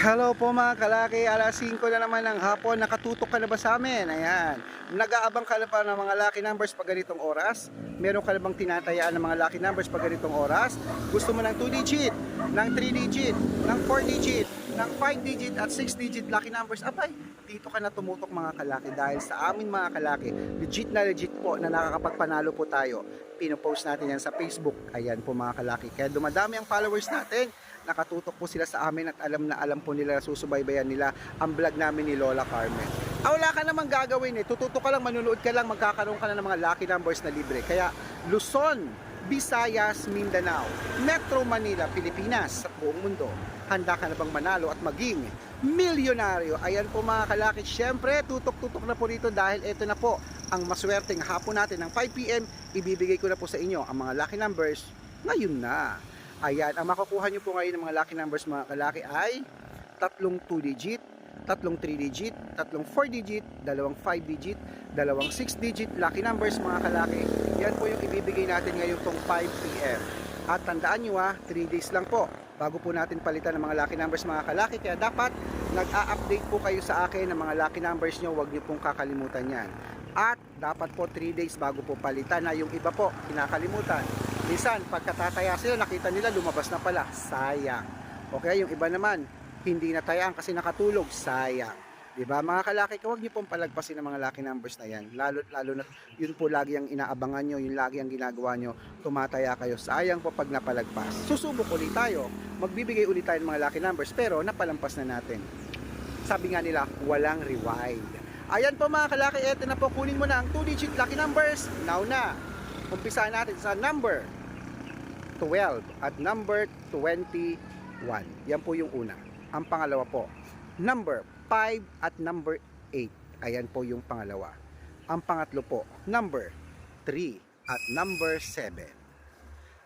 Hello po mga kalaki, alas 5 na naman ng hapon, nakatutok ka na ba sa amin? Ayan, nag-aabang ka na ba ng mga lucky numbers pag ganitong oras? Meron ka na bang tinatayaan ng mga lucky numbers pag ganitong oras? Gusto mo ng 2 digit, ng 3 digit, ng 4 digit, ng 5 digit at 6 digit lucky numbers? Abay, dito ka na tumutok mga kalaki dahil sa amin mga kalaki, legit na legit po na nakakapagpanalo po tayo. Pinopost natin yan sa Facebook. Ayan po mga kalaki. Kaya dumadami ang followers natin nakatutok po sila sa amin at alam na alam po nila susubaybayan nila ang vlog namin ni Lola Carmen. Ah, wala ka namang gagawin eh. Tututok ka lang, manunood ka lang, magkakaroon ka na ng mga lucky numbers na libre. Kaya Luzon, Visayas, Mindanao, Metro Manila, Pilipinas, at buong mundo. Handa ka na bang manalo at maging milyonaryo? Ayan po mga kalakit. Siyempre, tutok-tutok na po dito dahil ito na po ang maswerteng hapon natin ng 5pm. Ibibigay ko na po sa inyo ang mga lucky numbers ngayon na. Ayan, ang makukuha nyo po ngayon ng mga lucky numbers mga kalaki ay tatlong 2 digit, tatlong 3 digit, tatlong 4 digit, dalawang 5 digit, dalawang 6 digit lucky numbers mga kalaki. Yan po yung ibibigay natin ngayong tong 5pm. At tandaan nyo ha, 3 days lang po bago po natin palitan ng mga lucky numbers mga kalaki. Kaya dapat nag-a-update po kayo sa akin ng mga lucky numbers nyo. Huwag nyo pong kakalimutan yan. At dapat po 3 days bago po palitan na yung iba po kinakalimutan. Minsan, pagkatataya sila, nakita nila lumabas na pala. Sayang. Okay, yung iba naman, hindi natayaan kasi nakatulog. Sayang. 'Di ba mga kalaki, huwag niyo pong palagpasin ng mga lucky numbers na yan. Lalo, lalo na, yun po lagi ang inaabangan nyo, yun lagi ang ginagawa nyo, tumataya kayo. Sayang po pag napalagpas. Susubok ulit tayo, magbibigay ulit tayo ng mga lucky numbers, pero napalampas na natin. Sabi nga nila, walang rewind. Ayan po mga kalaki, eto na po, kunin mo na ang 2-digit lucky numbers. Now na, umpisahan natin sa number 12 at number 21. Yan po yung una. Ang pangalawa po, number 5 at number 8. Ayan po yung pangalawa. Ang pangatlo po, number 3 at number 7.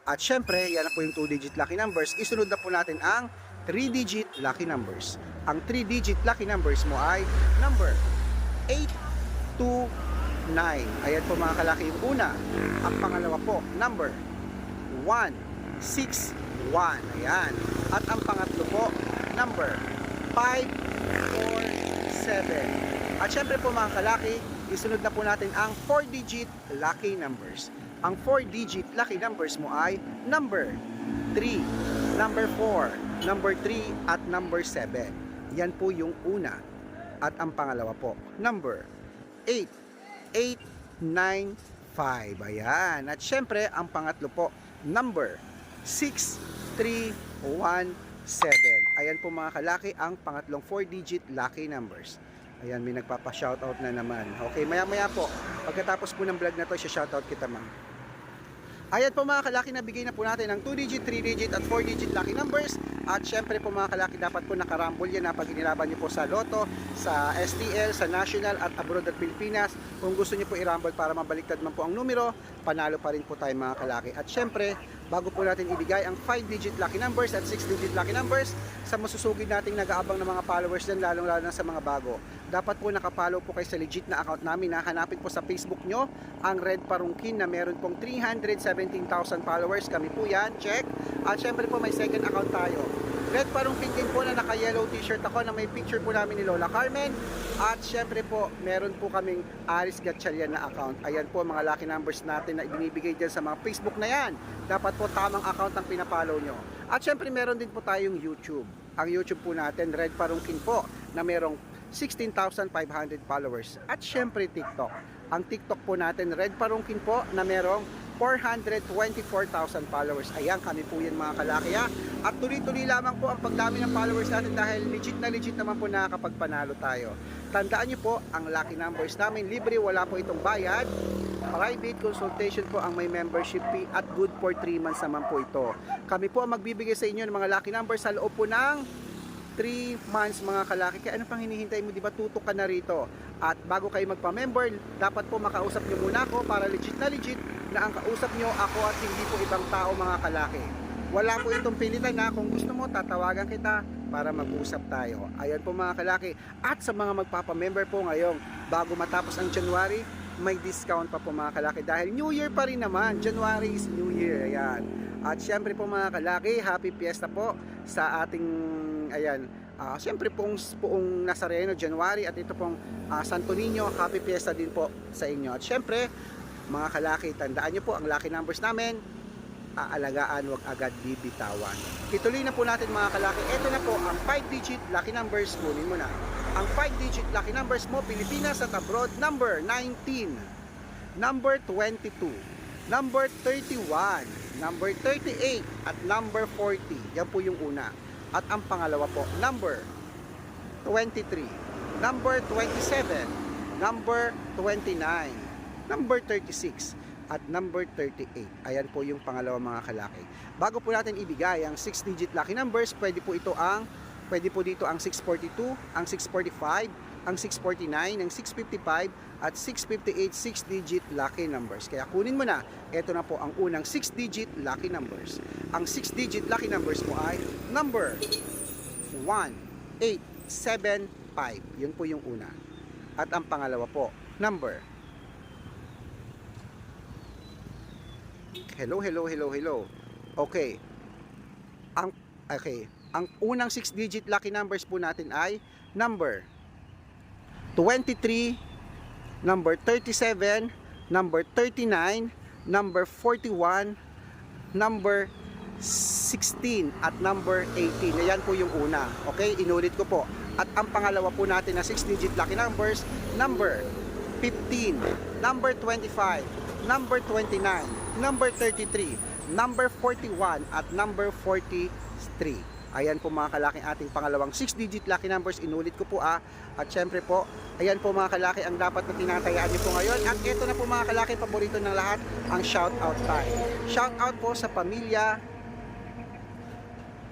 At syempre, yan na po yung 2-digit lucky numbers. Isunod na po natin ang 3-digit lucky numbers. Ang 3-digit lucky numbers mo ay number 8, 2, 9. Ayan po mga kalaki yung una. Ang pangalawa po, number 1, 6, 1. Ayan. At ang pangatlo po, number 5, 4, 7. At syempre po mga kalaki, isunod na po natin ang 4-digit lucky numbers. Ang 4-digit lucky numbers mo ay number 3, number 4, number 3, at number 7. Yan po yung una. At ang pangalawa po, number 8, 8, 9, 5. Ayan. At syempre, ang pangatlo po, number 6, 3, 1, 7. Ayan po mga kalaki, ang pangatlong 4-digit lucky numbers. Ayan, may nagpapa-shoutout na naman. Okay, maya-maya po. Pagkatapos po ng vlog na to, siya-shoutout kita, ma'am. Ayan po mga kalaki, nabigay na po natin ng 2-digit, 3-digit at 4-digit lucky numbers. At syempre po mga kalaki, dapat po nakarambol yan na pag inilaban niyo po sa Lotto, sa STL, sa National at abroad at Pilipinas. Kung gusto niyo po irambol para mabaliktad man po ang numero, panalo pa rin po tayo mga kalaki. At syempre, bago po natin ibigay ang 5-digit lucky numbers at 6-digit lucky numbers sa masusugid nating nag-aabang ng mga followers din, lalong-lalo na sa mga bago. Dapat po nakapollow po kayo sa legit na account namin. Hanapin po sa Facebook nyo ang Red Parungkin na meron pong 317,000 followers. Kami po yan, check. At syempre po may second account tayo. Red Parungkin din po na naka-yellow t-shirt ako na may picture po namin ni Lola Carmen. At syempre po, meron po kaming Aris Gatchalian na account. Ayan po mga lucky numbers natin na ibinibigay dyan sa mga Facebook na yan. Dapat po tamang account ang pinapollow nyo. At syempre meron din po tayong YouTube. Ang YouTube po natin, Red Parungkin po, na merong 16,500 followers. At syempre TikTok. Ang TikTok po natin, Red Parungkin po, na merong 424,000 followers. Ayan, kami po yan mga kalaki ha. At tuloy-tuloy lamang po ang pagdami ng followers natin dahil legit na legit naman po nakakapagpanalo tayo. Tandaan nyo po, ang lucky numbers namin libre, wala po itong bayad. Private consultation po ang may membership fee at good for 3 months naman po ito. Kami po ang magbibigay sa inyo ng mga lucky numbers sa loob po ng 3 months mga kalaki. Kaya ano pang hinihintay mo, di ba tutok ka na rito? At bago kayo magpa-member, dapat po makausap nyo muna ako para legit na legit na ang kausap nyo ako at hindi po ibang tao mga kalaki. Wala po itong pilitan na kung gusto mo, tatawagan kita para mag-usap tayo. Ayan po mga kalaki. At sa mga magpapa-member po ngayong bago matapos ang January, may discount pa po mga kalaki dahil New Year pa rin naman. January is New Year. Ayan. At syempre po mga kalaki, happy fiesta po sa ating, ayan, ah syempre pong, poong Nazareno, January at ito pong ah, Santo Niño, happy fiesta din po sa inyo. At syempre, mga kalaki, tandaan nyo po ang lucky numbers namin, aalagaan, wag agad bibitawan. Ituloy na po natin mga kalaki. Ito na po ang 5-digit lucky numbers. Kunin mo na. Ang 5-digit lucky numbers mo, Pilipinas at abroad, number 19, number 22, number 31, number 38, at number 40. Yan po yung una. At ang pangalawa po, number 23, number 27, number 29, number 36, at number 38. Ayan po yung pangalawa mga kalaki. Bago po natin ibigay ang 6-digit lucky numbers, pwede po ito ang pwede po dito ang 642, ang 645, ang 649, ang 655 at 658 6-digit lucky numbers. Kaya kunin mo na, ito na po ang unang 6-digit lucky numbers. Ang 6-digit lucky numbers mo ay number 1875. Yun po yung una. At ang pangalawa po, number Hello, hello, hello, hello. Okay. Ang okay, ang unang 6 digit lucky numbers po natin ay number 23, number 37, number 39, number 41, number 16 at number 18. Ayan po yung una. Okay, inulit ko po. At ang pangalawa po natin na 6 digit lucky numbers, number 15, number 25, number 29, number 33, number 41 at number 43. Ayan po mga kalaki ating pangalawang 6 digit lucky numbers. Inulit ko po ah. At syempre po, ayan po mga kalaki ang dapat na tinatayaan niyo po ngayon. At ito na po mga kalaki, paborito ng lahat, ang shout out time. Shout out po sa pamilya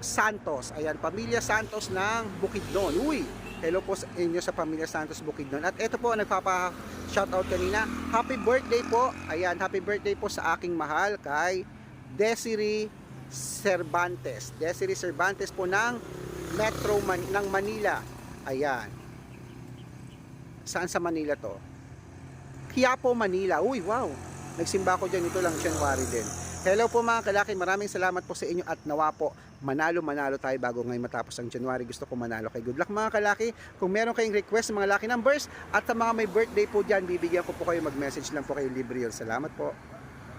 Santos. Ayan, Pamilya Santos ng Bukidnon. Uy, hello po sa inyo sa Pamilya Santos Bukidnon. At ito po, nagpapa shoutout kanina. Happy birthday po. Ayan, happy birthday po sa aking mahal kay Desiree Cervantes. Desiree Cervantes po ng Metro Man- ng Manila. Ayan. Saan sa Manila to? Quiapo, Manila. Uy, wow. Nagsimba ko dyan. Ito lang January din. Hello po mga kalaki, maraming salamat po sa inyo at nawa po manalo-manalo tayo bago ngayon matapos ang January. Gusto ko manalo kay Good luck mga kalaki. Kung meron kayong request mga lucky numbers at sa mga may birthday po dyan, bibigyan ko po kayo mag-message lang po kayo libre yun. Salamat po.